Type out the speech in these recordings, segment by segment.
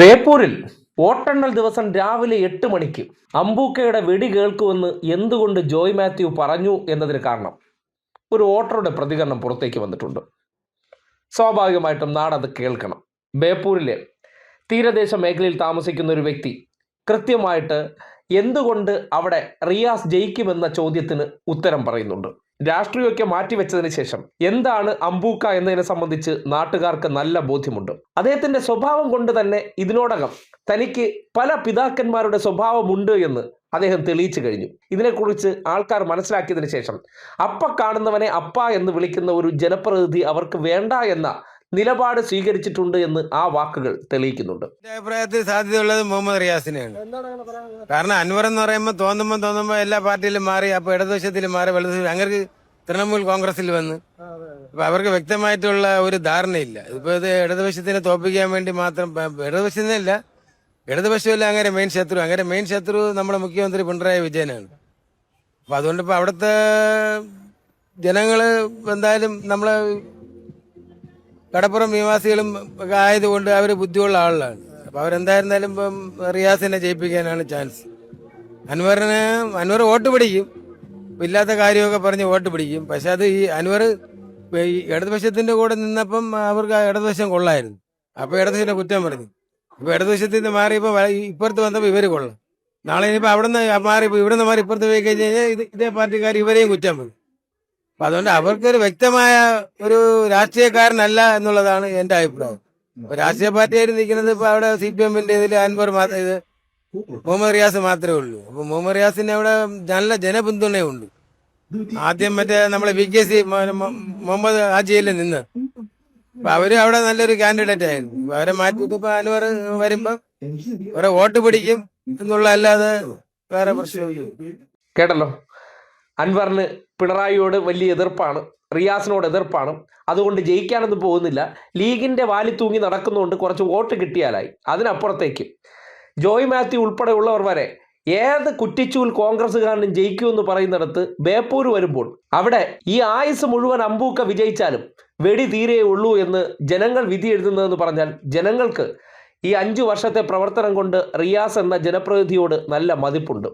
ബേപ്പൂരിൽ വോട്ടെണ്ണൽ ദിവസം രാവിലെ എട്ട് മണിക്ക് അമ്പൂക്കയുടെ വെടി കേൾക്കുമെന്ന് എന്തുകൊണ്ട് ജോയ് മാത്യു പറഞ്ഞു എന്നതിന് കാരണം ഒരു വോട്ടറുടെ പ്രതികരണം പുറത്തേക്ക് വന്നിട്ടുണ്ട്. സ്വാഭാവികമായിട്ടും നാടത് കേൾക്കണം. ബേപ്പൂരിലെ തീരദേശ മേഖലയിൽ താമസിക്കുന്ന ഒരു വ്യക്തി കൃത്യമായിട്ട് എന്തുകൊണ്ട് അവിടെ റിയാസ് ജയിക്കുമെന്ന ചോദ്യത്തിന് ഉത്തരം പറയുന്നുണ്ട്. രാഷ്ട്രീയമൊക്കെ മാറ്റിവെച്ചതിന് ശേഷം എന്താണ് അമ്പൂക്ക എന്നതിനെ സംബന്ധിച്ച് നാട്ടുകാർക്ക് നല്ല ബോധ്യമുണ്ട്. അദ്ദേഹത്തിന്റെ സ്വഭാവം കൊണ്ട് തന്നെ ഇതിനോടകം തനിക്ക് പല പിതാക്കന്മാരുടെ സ്വഭാവമുണ്ട് എന്ന് അദ്ദേഹം തെളിയിച്ചു കഴിഞ്ഞു. ഇതിനെക്കുറിച്ച് ആൾക്കാർ മനസ്സിലാക്കിയതിന് ശേഷം അപ്പ കാണുന്നവനെ അപ്പ എന്ന് വിളിക്കുന്ന ഒരു ജനപ്രതിനിധി അവർക്ക് വേണ്ട എന്ന നിലപാട് സ്വീകരിച്ചിട്ടുണ്ട് എന്ന് ആ വാക്കുകൾ തെളിയിക്കുന്നുണ്ട്. അഭിപ്രായത്തിൽ സാധ്യതയുള്ളത് മുഹമ്മദ് റിയാസിനെയാണ്. കാരണം അൻവർ എന്ന് പറയുമ്പോൾ തോന്നുമ്പോൾ തോന്നുമ്പോൾ എല്ലാ പാർട്ടിയിലും മാറി അപ്പൊ ഇടതുവശത്തിൽ മാറി വലതു അങ്ങനെ തൃണമൂൽ കോൺഗ്രസിൽ വന്ന്. അപ്പൊ അവർക്ക് വ്യക്തമായിട്ടുള്ള ഒരു ധാരണയില്ല. ഇപ്പൊ ഇത് ഇടതുപക്ഷത്തിനെ തോപ്പിക്കാൻ വേണ്ടി മാത്രം ഇടതുപക്ഷത്തിനല്ല ഇടതുപക്ഷമല്ല അങ്ങനെ മെയിൻ ശത്രു. അങ്ങനെ മെയിൻ ശത്രു നമ്മുടെ മുഖ്യമന്ത്രി പിണറായി വിജയനാണ്. അപ്പൊ അതുകൊണ്ട് ഇപ്പൊ അവിടുത്തെ ജനങ്ങൾ എന്തായാലും നമ്മളെ കടപ്പുറം നിവാസികളും ആയതുകൊണ്ട് അവർ ബുദ്ധിയുള്ള ആളുകളാണ്. അപ്പൊ അവരെന്തായിരുന്നാലും ഇപ്പം റിയാസിനെ ജയിപ്പിക്കാനാണ് ചാൻസ് അൻവറിന് അൻവർ വോട്ട് പിടിക്കും. ഇല്ലാത്ത കാര്യമൊക്കെ പറഞ്ഞ് വോട്ട് പിടിക്കും. പക്ഷെ അത് ഈ അൻവർ ഈ ഇടതുപക്ഷത്തിന്റെ കൂടെ നിന്നപ്പം അവർക്ക് ഇടതുപക്ഷം കൊള്ളായിരുന്നു. അപ്പൊ ഇടതുപക്ഷത്തിന്റെ കുറ്റം പറഞ്ഞു. ഇപ്പൊ ഇടതുപക്ഷത്തിൽ നിന്ന് മാറിയപ്പോ വ- ഇപ്പുറത്ത് വന്നപ്പോൾ ഇവർ കൊള്ളാം. നാളെ ഇനിയിപ്പോ അവിടെ നിന്ന് മാറി ഇവിടെ നിന്ന് മാറി ഇപ്പുറത്ത് പോയി കഴിഞ്ഞ് കഴിഞ്ഞാൽ ഇത് ഇതേ പാർട്ടിക്കാർ ഇവരെയും കുറ്റം പറയും. അപ്പൊ അതുകൊണ്ട് അവർക്കൊരു വ്യക്തമായ ഒരു രാഷ്ട്രീയക്കാരനല്ല എന്നുള്ളതാണ് എന്റെ അഭിപ്രായം. രാഷ്ട്രീയ രാഷ്ട്രീയ പാർട്ടിയായിട്ട് നിൽക്കുന്നത് ഇപ്പൊ അവിടെ സി പി എമ്മിന്റെ ഇതിൽ അൻവർ മാത്രം ഇത് മുഹമ്മദ് റിയാസ് മാത്രമേ ഉള്ളൂ. അപ്പൊ മുഹമ്മദ് റിയാസിന് അവിടെ നല്ല ജനപിന്തുണയുണ്ട്. ആദ്യം മറ്റേ നമ്മളെ വി കെ സി മുഹമ്മദ് ഹാജിയിൽ നിന്ന്. അപ്പൊ അവർ അവിടെ നല്ലൊരു കാൻഡിഡേറ്റ് ആയിരുന്നു. അവരെ മാറ്റിയിട്ട് ഇപ്പൊ അൻവർ വരുമ്പോ അവരെ വോട്ട് പിടിക്കും എന്നുള്ള അല്ലാതെ വേറെ പ്രശ്നമില്ല കേട്ടല്ലോ. അൻവറിന് പിണറായിയോട് വലിയ എതിർപ്പാണ് റിയാസിനോട് എതിർപ്പാണ്. അതുകൊണ്ട് ജയിക്കാനൊന്നും പോകുന്നില്ല. ലീഗിന്റെ വാലി തൂങ്ങി നടക്കുന്നതുകൊണ്ട് കുറച്ച് വോട്ട് കിട്ടിയാലായി. അതിനപ്പുറത്തേക്ക് ജോയ് മാത്യു ഉൾപ്പെടെയുള്ളവർ വരെ ഏത് കുറ്റിച്ചൂൽ കോൺഗ്രസ്സുകാരനും ജയിക്കുമെന്ന് പറയുന്നിടത്ത് ബേപ്പൂർ വരുമ്പോൾ അവിടെ ഈ ആയുസ് മുഴുവൻ അമ്പൂക്ക വിജയിച്ചാലും വെടി തീരേ ഉള്ളൂ എന്ന് ജനങ്ങൾ വിധി എഴുതുന്നതെന്ന് പറഞ്ഞാൽ ജനങ്ങൾക്ക് ഈ അഞ്ചു വർഷത്തെ പ്രവർത്തനം കൊണ്ട് റിയാസ് എന്ന ജനപ്രതിനിധിയോട് നല്ല മതിപ്പുണ്ട്.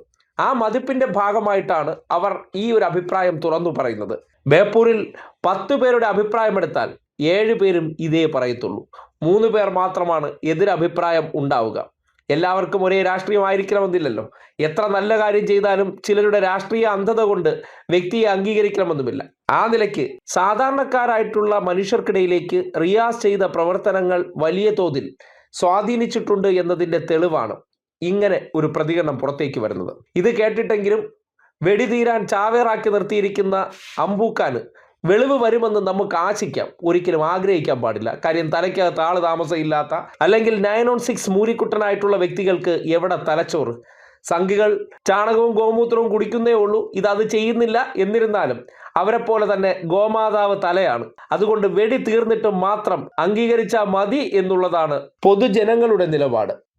ആ മതിപ്പിന്റെ ഭാഗമായിട്ടാണ് അവർ ഈ ഒരു അഭിപ്രായം തുറന്നു പറയുന്നത്. ബേപ്പൂരിൽ പത്ത് പേരുടെ അഭിപ്രായം എടുത്താൽ ഏഴ് പേരും ഇതേ പറയത്തുള്ളൂ. മൂന്ന് പേർ മാത്രമാണ് എതിരഭിപ്രായം ഉണ്ടാവുക. എല്ലാവർക്കും ഒരേ രാഷ്ട്രീയമായിരിക്കണമെന്നില്ലല്ലോ. എത്ര നല്ല കാര്യം ചെയ്താലും ചിലരുടെ രാഷ്ട്രീയ അന്ധത കൊണ്ട് വ്യക്തിയെ അംഗീകരിക്കണമെന്നുമില്ല. ആ നിലയ്ക്ക് സാധാരണക്കാരായിട്ടുള്ള മനുഷ്യർക്കിടയിലേക്ക് റിയാസ് ചെയ്ത പ്രവർത്തനങ്ങൾ വലിയ തോതിൽ സ്വാധീനിച്ചിട്ടുണ്ട് എന്നതിന്റെ തെളിവാണ്. ഇങ്ങനെ ഒരു പ്രതികരണം പുറത്തേക്ക് വരുന്നത്. ഇത് കേട്ടിട്ടെങ്കിലും വെടിതീരാൻ ചാവേറാക്കി നിർത്തിയിരിക്കുന്ന അമ്പൂക്കാന് വെളിവ് വരുമെന്ന് നമുക്ക് ആശിക്കാം. ഒരിക്കലും ആഗ്രഹിക്കാൻ പാടില്ല. കാര്യം തലയ്ക്കകത്ത് ആൾ താമസമില്ലാത്ത അല്ലെങ്കിൽ നയൻ ഓൺ സിക്സ് മൂരിക്കുട്ടനായിട്ടുള്ള വ്യക്തികൾക്ക് എവിടെ തലച്ചോറ്? സംഘികൾ ചാണകവും ഗോമൂത്രവും കുടിക്കുന്നേ ഉള്ളൂ. ഇത് അത് ചെയ്യുന്നില്ല എന്നിരുന്നാലും അവരെ പോലെ തന്നെ ഗോമാതാവ് തലയാണ്. അതുകൊണ്ട് വെടി തീർന്നിട്ട് മാത്രം അംഗീകരിച്ചാൽ മതി എന്നുള്ളതാണ് പൊതുജനങ്ങളുടെ നിലപാട്.